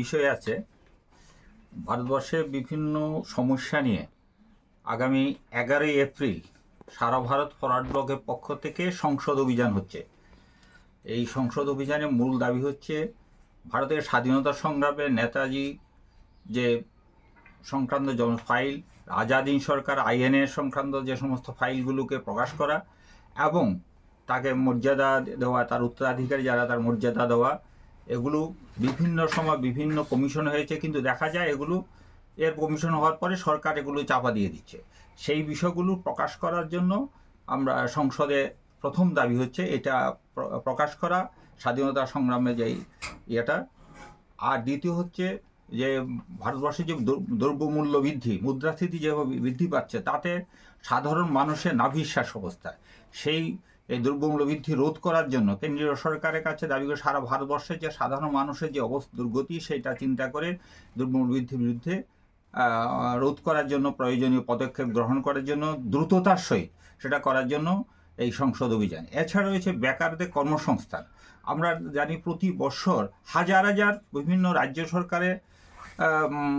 বিষয় আছে। ভারতবর্ষের বিভিন্ন সমস্যা নিয়ে আগামী এগারোই এপ্রিল সারা ভারত ফরওয়ার্ড ব্লকের পক্ষ থেকে সংসদ অভিযান হচ্ছে। এই সংসদ অভিযানের মূল দাবি হচ্ছে ভারতের স্বাধীনতা সংগ্রামে নেতাজি যে সংক্রান্ত জন ফাইল আজাদিন সরকার, আইএনএ সংক্রান্ত যে সমস্ত ফাইলগুলোকে প্রকাশ করা এবং তাকে মর্যাদা দেওয়া, তার উত্তরাধিকারী যারা, তার মর্যাদা দেওয়া এগুলো বিভিন্ন সময় বিভিন্ন কমিশন হয়েছে, কিন্তু দেখা যায় এগুলো, এর কমিশন হওয়ার পরে সরকার এগুলো চাপা দিয়ে দিচ্ছে। সেই বিষয়গুলো প্রকাশ করার জন্য আমরা সংসদে প্রথম দাবি হচ্ছে এটা প্রকাশ করা, স্বাধীনতা সংগ্রামে যেই ইয়েটা। আর দ্বিতীয় হচ্ছে যে ভারতবর্ষে যে দ্রব্যমূল্য বৃদ্ধি, মুদ্রাস্ফীতি যেভাবে বৃদ্ধি পাচ্ছে, তাতে সাধারণ মানুষের নাভিশ্বাস অবস্থা। সেই এই দ্রব্যমূল্য বৃদ্ধি রোধ করার জন্য কেন্দ্রীয় সরকারের কাছে দাবি করে সারা ভারতবর্ষের যে সাধারণ মানুষের যে অবস্থা দুর্গতি সেটা চিন্তা করে দ্রব্যমূল্য বৃদ্ধির বিরুদ্ধে রোধ করার জন্য প্রয়োজনীয় পদক্ষেপ গ্রহণ করার জন্য দ্রুততার সহিত সেটা করার জন্য এই সংসদ অভিযান। এছাড়া রয়েছে বেকারদের কর্মসংস্থান। আমরা জানি প্রতি বছর হাজার হাজার বিভিন্ন রাজ্য সরকারে আহ, উম,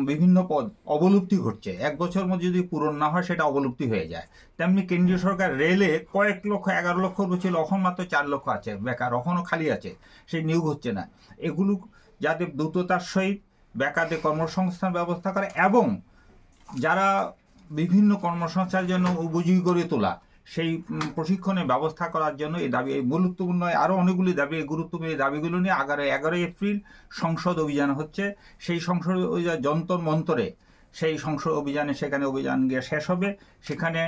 বিভিন্ন পদ অবলুপ্তি ঘটছে। এক বছর মধ্যে যদি পূরণ না হয়, সেটা অবলুপ্তি হয়ে যায়। তেমনি কেন্দ্রীয় সরকার রেলে কয়েক লক্ষ, এগারো লক্ষ ছিল, এখন মাত্র চার লক্ষ আছে। বেকার এখনও খালি আছে। সেই নিয়োগ হচ্ছে না। এগুলো যাতে দ্রুততার সহিত বেকারদের কর্মসংস্থান ব্যবস্থা করে এবং যারা বিভিন্ন কর্মসংস্থানের জন্য উপযোগী করে তোলা সেই প্রশিক্ষণের ব্যবস্থা করার জন্য এই দাবি, এই গুরুত্বপূর্ণ আরও অনেকগুলি দাবি, এই গুরুত্বপূর্ণ এই দাবিগুলো নিয়ে আগারো এগারোই এপ্রিল সংসদ অভিযান হচ্ছে। সেই সংসদ অভিযান, যন্তর মন্তরে সেই সংসদ অভিযানে সেখানে অভিযান গিয়ে শেষ হবে। সেখানে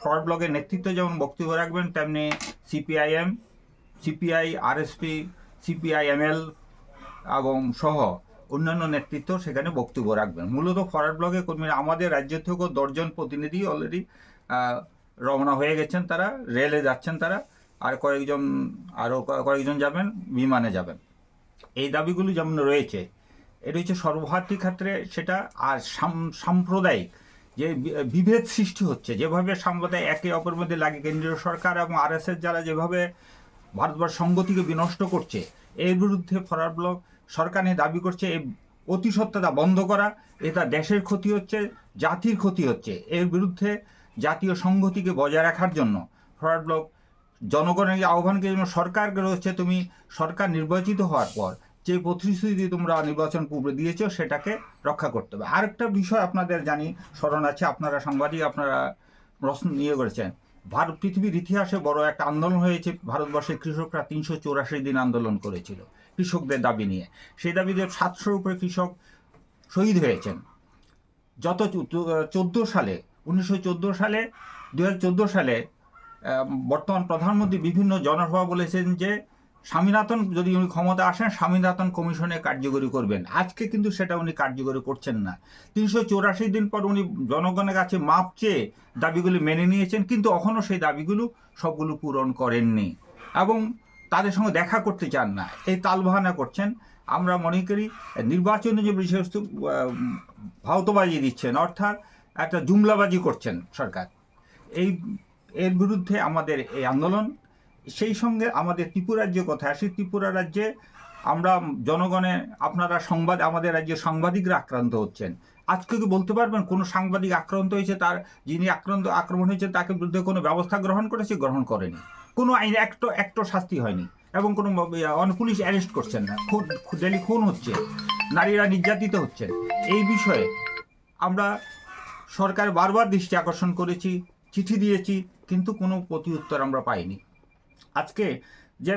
ফরওয়ার্ড ব্লকের নেতৃত্ব যেমন বক্তব্য রাখবেন, তেমনি সিপিআইএম, সিপিআই, আরএসপি, সিপিআইএমএল এবং সহ অন্যান্য নেতৃত্ব সেখানে বক্তব্য রাখবেন। মূলত ফরওয়ার্ড ব্লকের কর্মীরা, আমাদের রাজ্য থেকেও দশজন প্রতিনিধি অলরেডি রওনা হয়ে গেছেন তারা, রেলে যাচ্ছেন তারা, আর কয়েকজন আরও কয়েকজন যাবেন, বিমানে যাবেন। এই দাবিগুলি যেমন রয়েছে, এটা হচ্ছে সর্বভারতীয় ক্ষেত্রে সেটা আর সাম- সাম্প্রদায়িক যে বিভেদ সৃষ্টি হচ্ছে, যেভাবে সাম্প্রদায় একে অপরের মধ্যে লাগে, কেন্দ্রীয় সরকার এবং আর আরএসএস যারা যেভাবে ভারতবর্ষ সংগতিকে বিনষ্ট করছে, এর বিরুদ্ধে ফরার ব্লক সরকার নিয়ে দাবি করছে এই অতিসত্ত্বতা বন্ধ করা, এটা দেশের ক্ষতি হচ্ছে, জাতির ক্ষতি হচ্ছে, এর বিরুদ্ধে জাতীয় সংহতিকে বজায় রাখার জন্য। ফরওয়ার্ড ব্লক, জনগণের আহ্বানকে জন্য সরকারকে রয়েছে, তুমি সরকার নির্বাচিত হওয়ার পর যে প্রতিশ্রুতি তোমরা নির্বাচন পূর্বে দিয়েছ, সেটাকে রক্ষা করতে হবে। আরেকটা বিষয় আপনাদের জানি, স্মরণ আছে, আপনারা সাংবাদিক, আপনারা প্রশ্ন নিয়ে করেছেন। ভারত পৃথিবীর ইতিহাসে বড় একটা আন্দোলন হয়েছে, ভারতবর্ষের কৃষকরা তিনশো চৌরাশি দিন আন্দোলন করেছিল, কৃষকদের দাবি নিয়ে। সেই দাবিতে সাতশোর উপরে কৃষক শহীদ হয়েছেন। যত চোদ্দ সালে উনিশশো চোদ্দ সালে দু হাজার চোদ্দ সালে বর্তমান প্রধানমন্ত্রী বিভিন্ন জনসভা বলেছেন যে স্বামীনাথন যদি উনি ক্ষমতা আসেন স্বামীনাথন কমিশনে কার্যকরী করবেন। আজকে কিন্তু সেটা উনি কার্যকরী করছেন না। তিনশো চৌরাশি দিন পর উনি জনগণের কাছে মাপ চেয়ে দাবিগুলি মেনে নিয়েছেন কিন্তু এখনও সেই দাবিগুলো সবগুলো পূরণ করেননি এবং তাদের সঙ্গে দেখা করতে চান না। এই তালবাহানা করছেন। আমরা মনে করি নির্বাচনে যে আহ, ভাওতবাজি দিচ্ছেন অর্থাৎ একটা জুমলাবাজি করছেন সরকার। এই, এর বিরুদ্ধে আমাদের এই আন্দোলন, সেই সঙ্গে আমাদের ত্রিপুরা রাজ্যে কথা আসি ত্রিপুরা রাজ্যে আমরা জনগণে আপনারা সংবাদ, আমাদের রাজ্যে সাংবাদিকরা আক্রান্ত হচ্ছেন। আজকে কি বলতে পারবেন? কোনো সাংবাদিক আক্রান্ত হয়েছে তার, যিনি আক্রান্ত, আক্রমণ হয়েছে, তাকে বিরুদ্ধে কোনো ব্যবস্থা গ্রহণ করেছে? গ্রহণ করেনি। কোনো আইন, একটো একটো শাস্তি হয়নি এবং কোনো পুলিশ অ্যারেস্ট করছেন না। খুন ডেলি খুন হচ্ছে, নারীরা নির্যাতিত হচ্ছেন এই বিষয়ে আমরা সরকার বারবার দৃষ্টি আকর্ষণ করেছি, চিঠি দিয়েছি, কিন্তু কোনো প্রতি উত্তর আমরা পাইনি। আজকে যে